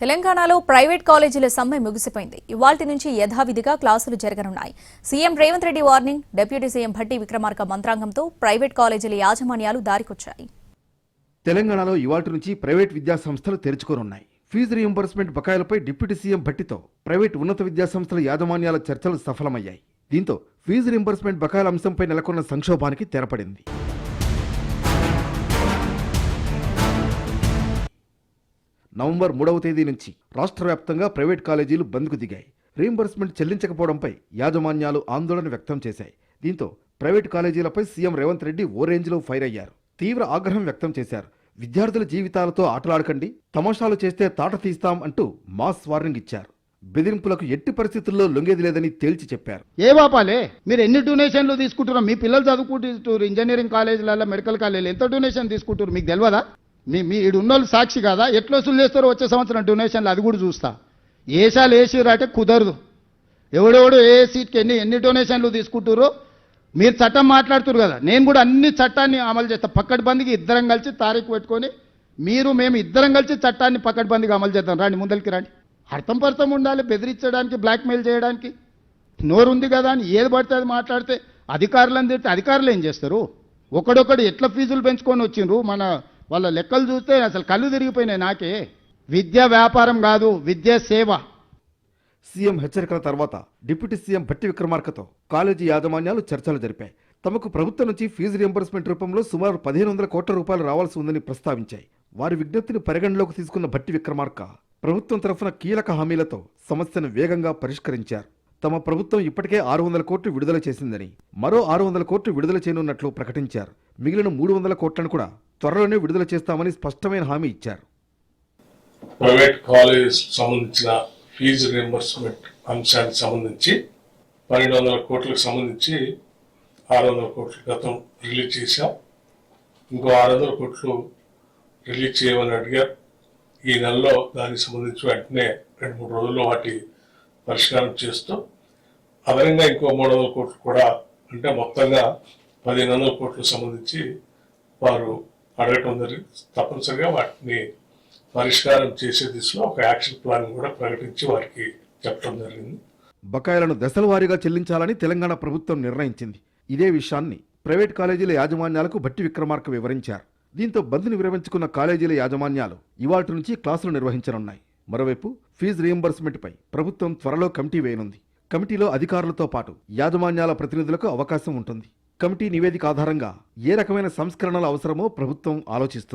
తెలంగాణలో ప్రైవేట్ కాలేజీల సమ్మె ముగిసిపోయింది. ఇవాల్టి నుంచి యథావిధిగా క్లాసులు జరగనున్నాయి. CM Revanth Reddy warning deputy CM Bhatti Vikramarka మంత్రాంగంతో private కాలేజీల యాజమాన్యాలు దారికొచ్చాయి. తెలంగాణలో ఇవాటి నుంచి ప్రైవేట్ విద్యాసంస్థలు తెరుచుకోనున్నాయి. ఫీజు రీఎంబర్స్మెంట్ బకాయిలపై డిప్యూటీ సీఎం భట్టితో ప్రైవేట్ ఉన్నత విద్యాసంస్థల యాజమాన్యాల చర్చలు సఫలమయ్యాయి. దీంతో ఫీజు రీఎంబర్స్మెంట్ బకాయిల అంశంపై నెలకొన్న సంక్షోభానికి తెరపడింది. నవంబర్ మూడవ తేదీ నుంచి రాష్ట్ర వ్యాప్తంగా ప్రైవేట్ కాలేజీలు బంద్కు దిగాయి. రీంబర్స్మెంట్ చెల్లించకపోవడంపై యాజమాన్యాలు ఆందోళన వ్యక్తం చేశాయి. దీంతో ప్రైవేట్ కాలేజీలపై సీఎం రేవంత్ రెడ్డి ఓ రేంజ్లో ఫైర్ అయ్యారు. తీవ్ర ఆగ్రహం వ్యక్తం చేశారు. విద్యార్థుల జీవితాలతో ఆటలాడకండి తమాషాలు చేస్తే తాట తీస్తాం అంటూ మాస్ వార్నింగ్ ఇచ్చారు. బెదిరింపులకు ఎట్టి పరిస్థితుల్లో లొంగేది లేదని తేల్చి చెప్పారు. ఏ బాపాలే మీరు ఎన్ని డొనేషన్లు తీసుకుంటున్నారు? మీ పిల్లలు చదువుకుంటున్నారు ఇంజనీరింగ్ కాలేజీలలో మెడికల్ కాలేజీలు ఎంత డొనేషన్ తీసుకుంటారు మీకు తెలియదా మీ మీ ఈడు ఉన్నోళ్ళు సాక్షి కాదా? ఎట్లా వసూలు చేస్తారో వచ్చే సంవత్సరం డొనేషన్లు అది కూడా చూస్తా. ఏసాలు వేసిర్రు అంటే కుదరదు. ఎవడెవడు ఏ సీట్కి ఎన్ని ఎన్ని డొనేషన్లు తీసుకుంటారో మీరు చట్టం మాట్లాడుతున్నారు కదా. నేను కూడా అన్ని చట్టాన్ని అమలు చేస్తా. పక్కడ్బందీకి ఇద్దరం కలిసి తారీఖు పెట్టుకొని మీరు మేము ఇద్దరం కలిసి చట్టాన్ని పక్కటి బందికి అమలు చేద్దాం. రండి ముందరికి రండి. అర్థం పర్థం ఉండాలి బెదిరించడానికి బ్లాక్మెయిల్ చేయడానికి. నోరు ఉంది కదా అని ఏది పడితే అది మాట్లాడితే అధికారులను తిడితే అధికారులు ఏం చేస్తారు? ఒకడొకడు ఎట్లా ఫీజులు పెంచుకొని వచ్చిండ్రు? మన వాళ్ళ లెక్కలు చూస్తే అసలు కళ్ళు తిరిగిపోయినాయి నాకే. విద్య వ్యాపారం కాదు విద్య సేవ. సీఎం హెచ్చరికల తర్వాత డిప్యూటీ సీఎం భట్టి విక్రమార్కతో కాలేజీ యాజమాన్యాలు చర్చలు జరిపాయి. తమకు ప్రభుత్వం నుంచి ఫీజు రియంబర్స్మెంట్ రూపంలో సుమారు పదిహేను వందల కోట్ల రూపాయలు రావాల్సి ఉందని ప్రస్తావించాయి. వారి విజ్ఞప్తిని పరిగణలోకి తీసుకున్న భట్టి విక్రమార్క ప్రభుత్వం తరఫున కీలక హామీలతో సమస్యను వేగంగా పరిష్కరించారు. తమ ప్రభుత్వం ఇప్పటికే ఆరు వందల కోట్లు విడుదల చేసిందని మరో ఆరు వందల కోట్లు విడుదల చేయనున్నట్లు ప్రకటించారు. మిగిలిన మూడు వందల కోట్లను కూడా త్వరలోనే విడుదల చేస్తామని స్పష్టమైన హామీ ఇచ్చారు. ప్రైవేట్ కాలేజెస్ సంబంధించిన ఫీజు రియంబర్స్మెంట్ అంశానికి సంబంధించి పన్నెండు వందల కోట్లకు సంబంధించి ఆరు వందల కోట్లు గతం రిలీజ్ చేశాం. ఇంకో ఆరు వందల కోట్లు రిలీజ్ చేయమని అడిగారు. ఈ నెలలో దానికి సంబంధించి వెంటనే రెండు మూడు రోజుల్లో వాటి పరిష్కారం చేస్తూ అదనంగా ఇంకో మూడు వందల కోట్లు కూడా అంటే మొత్తంగా పదిహేను వందల కోట్లకు సంబంధించి వారు అడగటం జరిగింది తప్పనిసరిగా వాటిని పరిష్కారం చేసే దిశలో ఒక యాక్షన్ ప్లాన్ కూడా ప్రకటించి వారికి చెప్పడం జరిగింది. బకాయిలను దశల వారీగా చెల్లించాలని తెలంగాణ ప్రభుత్వం నిర్ణయించింది. ఇదే విషయాన్ని ప్రైవేట్ కాలేజీల యాజమాన్యాలకు భట్టి విక్రమార్క వివరించారు. దీంతో బంద్ను విరమించుకున్న కాలేజీల యాజమాన్యాలు ఇవాటి నుంచి క్లాసులు నిర్వహించనున్నాయి. మరోవైపు ఫీజు రియంబర్స్మెంట్పై ప్రభుత్వం త్వరలో కమిటీ వేయనుంది. కమిటీలో అధికారులతో పాటు యాజమాన్యాల ప్రతినిధులకు అవకాశం ఉంటుంది. కమిటీ నివేదిక ఆధారంగా ఏ రకమైన సంస్కరణలు అవసరమో ప్రభుత్వం ఆలోచిస్తుంది.